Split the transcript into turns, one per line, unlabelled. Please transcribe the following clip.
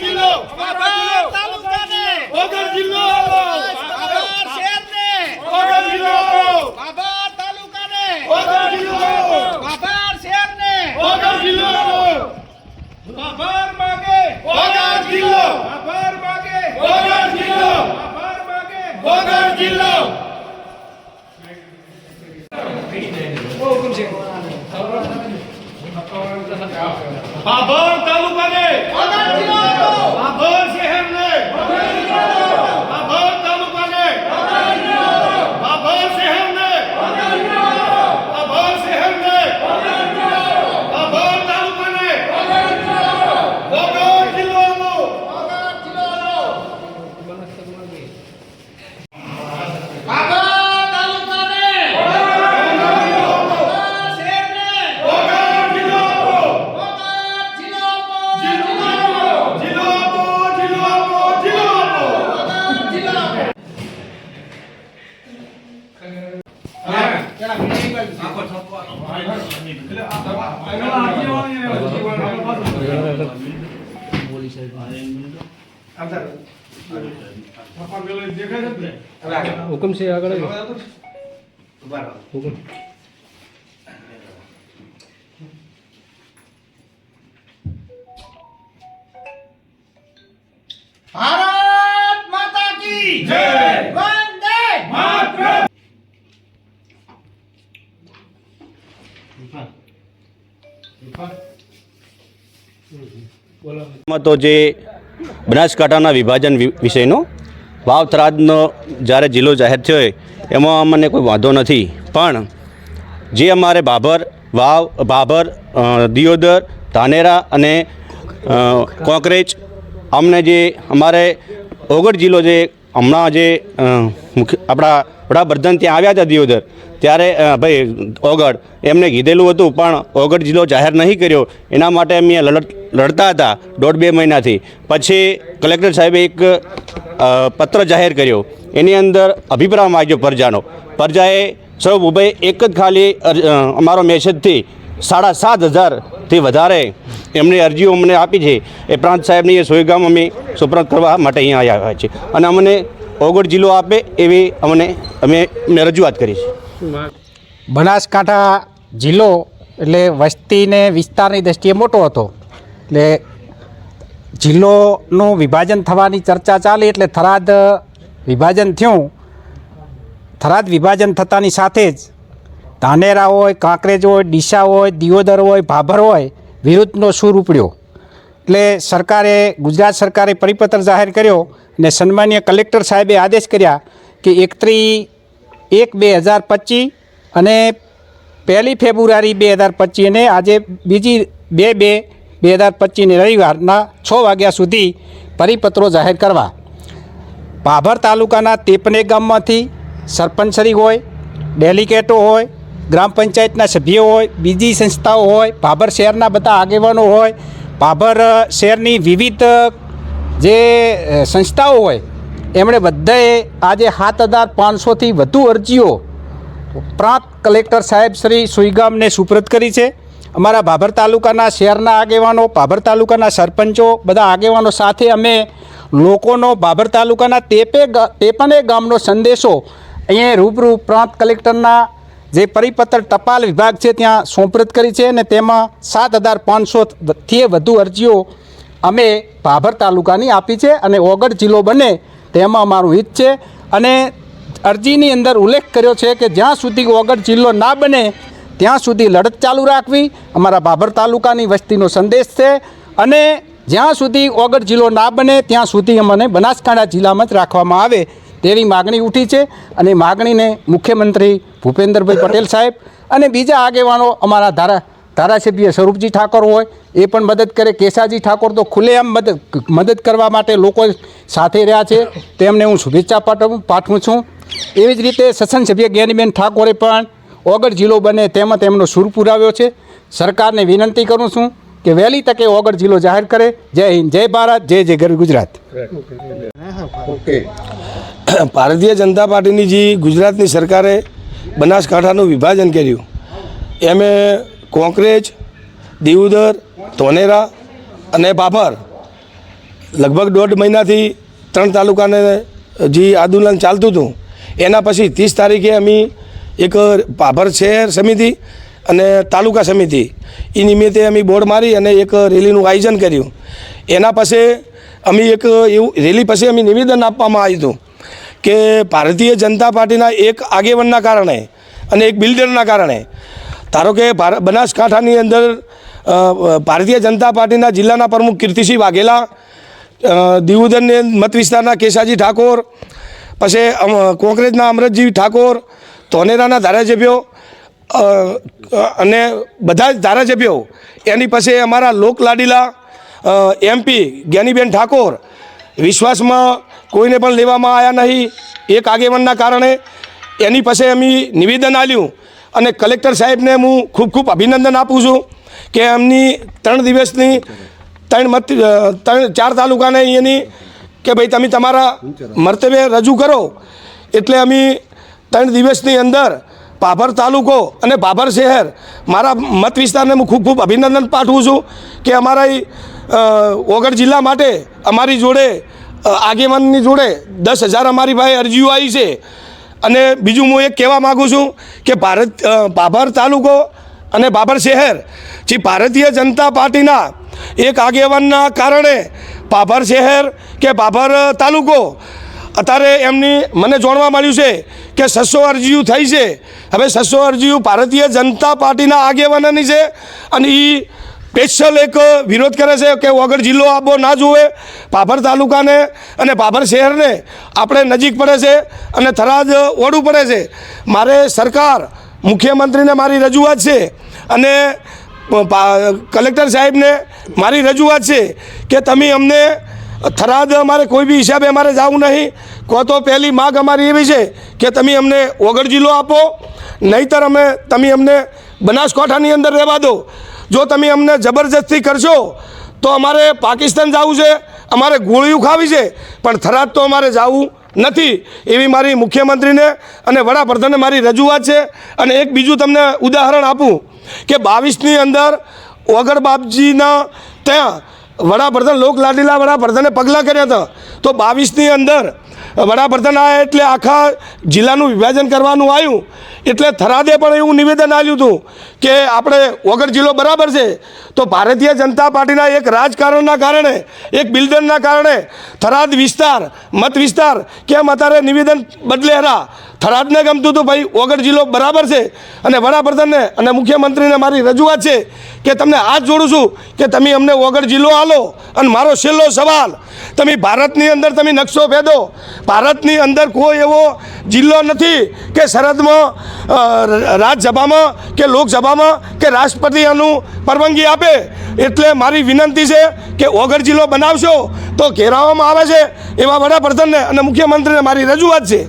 જિલ્લો
તાલુકાને.
વગર જિલ્લો
શહેરને.
વગર જિલ્લો
બાબર તાલુકાને.
વગર જિલ્લો
બાબર શહેરને.
વગર જિલ્લો
બાબર માગે.
વગર જિલ્લો.
બાબર માગે.
વગર જિલ્લો.
બાબર માગે.
વગર જિલ્લો. બાબર તાલુકાને.
વગર જિલ્લો.
બાબર શહેરને બાબર તાલુકાને બાબર શહેરને બાબર શહેરને બાબર તાલુકાને વગર જિલ્લોનો
બાબર તાલુકાને બાબર શહેરને
વગર જિલ્લો
વગર જિલ્લો
જિલ્લો આપો જિલ્લો આપો જિલ્લો આપો
વગર જિલ્લો
હુકમ છે આગળ હુકમ
ભારત માતા કી
જય
વંદે
માતરમમાં તો જે બનાસકાંઠાના વિભાજન વિષયનો વાવ થરાદનો જ્યારે જિલ્લો જાહેર થયો એમાં અમને કોઈ વાંધો નથી. પણ જે અમારે બાબર, વાવ, બાબર દિયોદર, ધાનેરા અને કોંકરેજ, અમને જે અમારે ઓગડ જિલ્લો જે હમણાં જે મુખ્ય, આપણા વડાપ્રધાન ત્યાં આવ્યા હતા દિયોદર ત્યારે ભાઈ, ઓગળ. એમને કીધેલું હતું, પણ ઓગળ જિલ્લો જાહેર નહીં કર્યો. એના માટે અમે લડ લડતા હતા દોઢ બે મહિનાથી. પછી કલેક્ટર સાહેબે એક પત્ર જાહેર કર્યો. એની અંદર અભિપ્રાય માગ્યો પ્રજાનો. પ્રજાએ સૌ ઉભય એક જ ખાલી અમારો મેસેજથી સાડા સાત હજારથી વધારે એમની અરજીઓ અમને આપી છે. એ પ્રાંત સાહેબની એ સોયગામ અમે સુપ્રત કરવા માટે અહીંયા આવ્યા છે અને અમને ઓગળ જિલ્લો આપે એવી અમને, અમે અમે રજૂઆત કરી છે.
બનાસકાંઠા જિલ્લો એટલે વસ્તીને વિસ્તારની દ્રષ્ટિએ મોટો હતો. એટલે જિલ્લોનું વિભાજન થવાની ચર્ચા ચાલી એટલે થરાદ વિભાજન થયું. થરાદ વિભાજન થતાની સાથે જ ધાનેરા હોય, કાંકરેજ હોય, ડીસા હોય, દિયોદર હોય, ભાભર હોય વિરુદ્ધનો સૂર ઉપડ્યો. એટલે સરકારે, ગુજરાત સરકારે પરિપત્ર જાહેર કર્યો અને સન્માનીય કલેક્ટર સાહેબે આદેશ કર્યા કે એકત્રી એક બે હજાર પચીસ અને પહેલી ફેબ્રુઆરી બે હજાર પચીસ અને આજે બીજી બે બે બે હજાર પચીસની રવિવારના છ વાગ્યા સુધી પરિપત્રો જાહેર કરવા. ભાભર તાલુકાના તેપને ગામમાંથી સરપંચરી હોય ડેલિકેટો હોય, ગ્રામ પંચાયતના સભ્યો હોય, બીજી સંસ્થાઓ હોય ભાભર શહેરના બધા આગેવાનો હોય ભાભર શહેરની વિવિધ જે સંસ્થાઓ હોય એમણે બધાએ આજે સાત હજાર પાંચસોથી વધુ અરજીઓ પ્રાંત કલેક્ટર સાહેબ શ્રી સુઈગામને સુપ્રત કરી છે. અમારા ભાભર તાલુકાના શહેરના આગેવાનો, ભાભર તાલુકાના સરપંચો, બધા આગેવાનો સાથે અમે લોકોનો ભાભર તાલુકાના તેપે તેપને ગામનો સંદેશો અહીંયા રૂબરૂ પ્રાંત કલેક્ટરના જે પરિપત્ર ટપાલ વિભાગ છે ત્યાં સોંપરત કરી છે અને તેમાં સાત હજાર પાંચસોથી વધુ અરજીઓ અમે ભાભર તાલુકાની આપી છે અને ઓગળ જિલ્લો બને તેમાં અમારું હિત છે અને અરજીની અંદર ઉલ્લેખ કર્યો છે કે જ્યાં સુધી વગર જિલ્લો ના બને, ત્યાં સુધી લડત ચાલુ રાખવી અમારા ભાભર તાલુકાની વસ્તીનો સંદેશ છે અને જ્યાં સુધી ઓગર જિલ્લો ના બને, ત્યાં સુધી અમને બનાસકાંઠા જિલ્લામાં જ રાખવામાં આવે તેવી માગણી ઉઠી છે અને માગણીને મુખ્યમંત્રી ભૂપેન્દ્રભાઈ પટેલ સાહેબ અને બીજા આગેવાનો અમારા ધારા ધારાસભ્ય સ્વરૂપજી ઠાકોર હોય, એ પણ મદદ કરે. કેશાજી ઠાકોર તો ખુલ્લેઆમ મદદ મદદ કરવા માટે લોકો સાથે રહ્યા છે. તેમને હું શુભેચ્છા પાઠવું પાઠવું છું. એવી જ રીતે સસન સભ્ય જ્ઞાનીબેન ઠાકોરે પણ ઓગળ જિલ્લો બને તેમાં તેમનો સૂર પુરાવ્યો છે. સરકારને વિનંતી કરું છું કે વહેલી તકે ઓગળ જિલ્લો જાહેર કરે. જય હિન્દ, જય ભારત, જય જય ગર ગુજરાત.
ભારતીય જનતા પાર્ટીની જે ગુજરાતની સરકારે બનાસકાંઠાનું વિભાજન કર્યું, એમે કોંકરેજ દીવદર ધોનેરા અને બાભર. લગભગ દોઢ મહિનાથી ત્રણ તાલુકાને જે આંદોલન ચાલતું હતું, એના પછી ત્રીસ તારીખે અમે એક ભાભર શહેર સમિતિ અને તાલુકા સમિતિ એ નિમિત્તે અમે બોર્ડ મારી અને એક રેલીનું આયોજન કર્યું. એના પછી અમે એક એવું, રેલી પછી અમે નિવેદન આપવામાં આવ્યું હતું કે ભારતીય જનતા પાર્ટીના એક આગેવાનના કારણે અને એક બિલ્ડરના કારણે ધારો કે બનાસકાંઠાની અંદર ભારતીય જનતા પાર્ટીના જિલ્લાના પ્રમુખ કીર્તિસિંહ વાઘેલા દિવુદનને મત વિસ્તારના કેશાજી ઠાકોર, પછી કોંગ્રેસના અમરતજી ઠાકોર, ધોનેરાના ધારાસભ્યો અને બધા જ ધારાસભ્યો, એની પાસે અમારા લોકલાડીલા એમપી જ્ઞાનીબેન ઠાકોર, વિશ્વાસમાં કોઈને પણ લેવામાં આવ્યા નહીં, એક આગેવાનના કારણે, એની પાસે અમે નિવેદન આપ્યું અને કલેક્ટર સાહેબને હું ખૂબ ખૂબ અભિનંદન આપું છું કે એમની ત્રણ દિવસની ત્રણ મત ત્રણ, ચાર તાલુકાને એની કે ભાઈ તમે તમારા મર્તવ્ય રજૂ કરો. એટલે અમે ત્રણ દિવસની અંદર ભાભર તાલુકો અને ભાભર શહેર મારા મત વિસ્તારને હું ખૂબ ખૂબ અભિનંદન પાઠવું છું કે અમારા ઓગળ જિલ્લા માટે અમારી જોડે આગેવાનની જોડે દસ હજાર અમારી પાસે અરજીઓ આવી છે. અને બીજું હું એક કહેવા માગું છું કે ભારત બાબર તાલુકો અને બાબર શહેર, જે ભારતીય જનતા પાર્ટીના એક આગેવાનના કારણે બાભર શહેર કે બાભર તાલુકો, અત્યારે એમની મને જાણવા મળ્યું છે કે છસો અરજીઓ થઈ છે. હવે છસો અરજીઓ ભારતીય જનતા પાર્ટીના આગેવાનોની છે અને એ સ્પેશિયલ એક વિરોધ કરે છે કે વગર જિલ્લો આપવો ના જુએ ભાભર તાલુકાને અને ભાભર શહેરને આપણે નજીક પડે છે અને થરાદ ઓડું પડે છે. મારે સરકાર, મુખ્યમંત્રીને મારી રજૂઆત છે અને કલેક્ટર સાહેબને મારી રજૂઆત છે કે તમે અમને થરાદ અમારે કોઈ બી હિસાબે અમારે જવું નહીં. કહો તો પહેલી માગ અમારી એવી છે કે તમે અમને ઓગળ જિલ્લો આપો, નહીંતર અમે, તમે અમને બનાસકાંઠાની અંદર રહેવા દો. જો તમે અમને જબરજસ્તી કરશો, તો અમારે પાકિસ્તાન જવું છે, અમારે ગોળીઓ ખાવી છે, પણ થરાદ તો અમારે જવું નથી. એવી મારી મુખ્યમંત્રીને અને વડાપ્રધાને મારી રજૂઆત છે. અને એક બીજું તમને ઉદાહરણ આપું કે બાવીસની અંદર વગર બાપજીના ત્યાં વડાપ્રધાન લોક લાડીલા વડાપ્રધાને પગલાં કર્યા હતા. તો બાવીસની અંદર વડાપ્રધાન આવ્યા એટલે આખા જિલ્લાનું વિભાજન કરવાનું આવ્યું. એટલે થરાદે પણ એવું નિવેદન આવ્યું હતું કે આપણે વગર જિલ્લો બરાબર છે, તો ભારતીય જનતા પાર્ટીના એક રાજકારણના કારણે, એક બિલ્ડરના કારણે થરાદ વિસ્તાર, મત વિસ્તાર કેમ અત્યારે નિવેદન બદલે હરા થરાદને ગમતું હતું ભાઈ, વગર જિલ્લો બરાબર છે. અને વડાપ્રધાનને અને મુખ્યમંત્રીને મારી રજૂઆત છે કે તમને હાથ જોડું છું કે તમે અમને વગર જિલ્લો આલો. અને મારો છેલ્લો સવાલ, તમે ભારતની અંદર તમે નકશો ભેદો ભારતની અંદર કોઈ એવો જિલ્લો નથી કે સરહદમાં રાજ્યસભામાં કે લોકસભામાં કે રાષ્ટ્રપતિ આનું પરવાનગી આપે. એટલે મારી વિનંતી છે કે ઓગર જિલ્લો બનાવશો તો ઘેરાવામાં આવે છે એવા વડાપ્રધાનને અને મુખ્યમંત્રીને મારી રજૂઆત છે.